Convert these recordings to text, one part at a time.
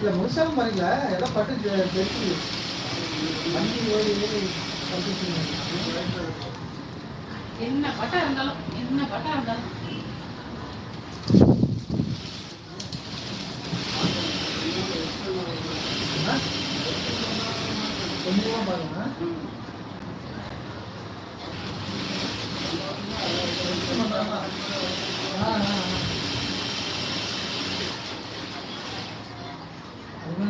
இல்ல முழுசாவும் பாருங்கள ஏதோ பட்டு ஜெர்சி. வண்டி ஓடி. என்ன பட்டா இருந்தாலும் என்ன பட்டா இருந்தாலும். ஆ? கொஞ்சமா பாருங்க ஆ, ஆ, ஆ. அது மாதிரி ஏதும் புரியுது. ஆ? ஓடிட்டு தானே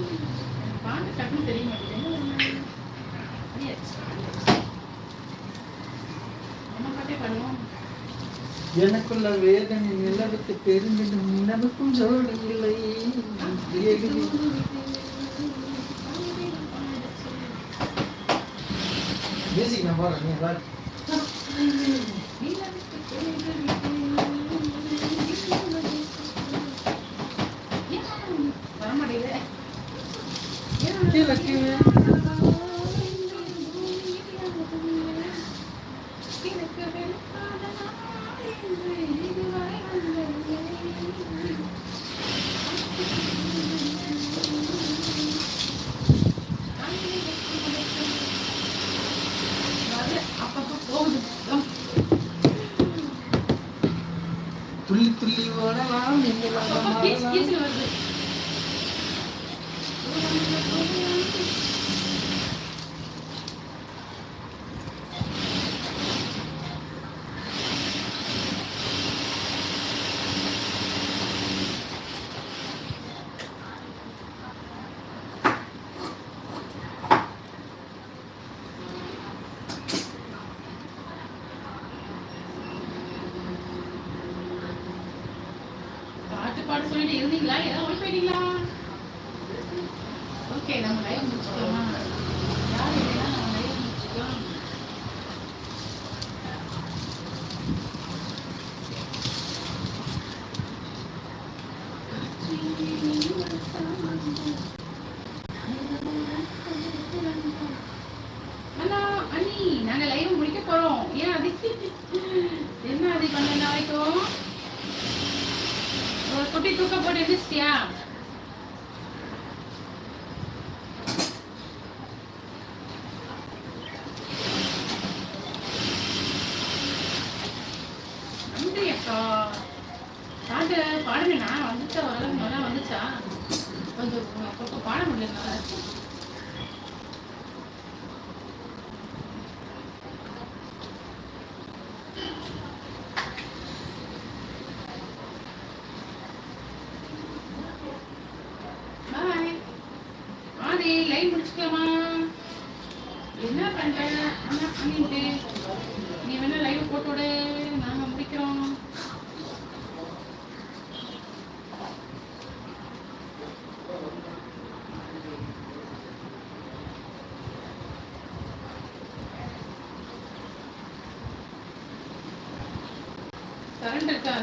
எனக்குள்ள வேதனை நிலவுக்கு தெரிஞ்சிடும் நிலவுக்கும் சோழி இல்லை ஏகுதி. நீ துள்ளி துள்ளி ஓடலாம் மின்னலாம் கட்டுப்பாடு சொல்லிட்டு இருந்தீங்களா? ஏதாவது ஓடி போயிட்டீங்களா? ஓகே நம்ம லைவ் முடிச்சுக்கலாமா யார் இல்லைன்னா நம்ம லைவ் முடிச்சுக்கலாம் அண்ணா அண்ணி நாங்க லைவ் முடிக்க போறோம் ஏன் அது என்ன அது பன்னெண்டு வரைக்கும் ஒரு குட்டி தூக்க போட்டு எந்திரிச்சிட்டியா பாட்டு பாடுங்க. நான் வந்துச்சா ஓரளவு நல்லா வந்துச்சா? கொஞ்சம் பாட முடியல ஆதி லைன் முடிச்சுக்கலாமா? என்ன பண்ற? என்ன பண்ணிட்டு? நீ வேணா லைவ் போட்டுவிடு நாங்க முடிக்கிறோம். கரண்ட் இருக்கா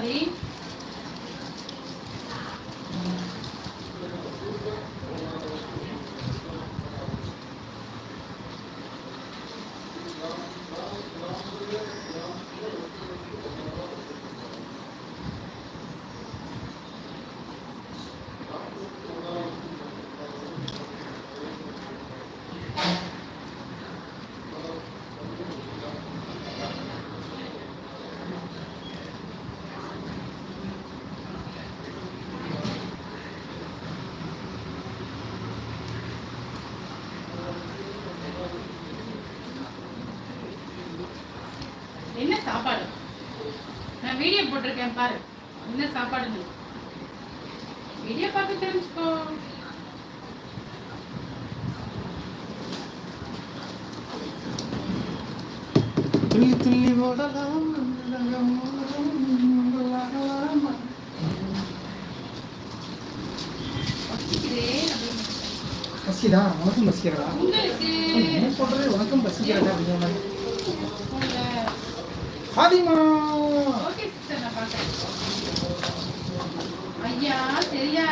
என்ன சாப்பாடு? நான் வீடியோ போட்டிருக்கேன் பாரு. என்ன சாப்பாடுன்னு. வீடியோ பார்த்து தெரிஞ்சுக்கோ. துள்ளி துள்ளி ஓடலாம். பசிக்குதா உனக்கும் பசிக்கிறதா சொல்றது உனக்கும் பசிக்கிறதா அப்படிங்கிற மாதிரி ஃபாதிமா ஓகே சிஸ்டர் நான் பார்க்குறேன். ஐயா தெரியா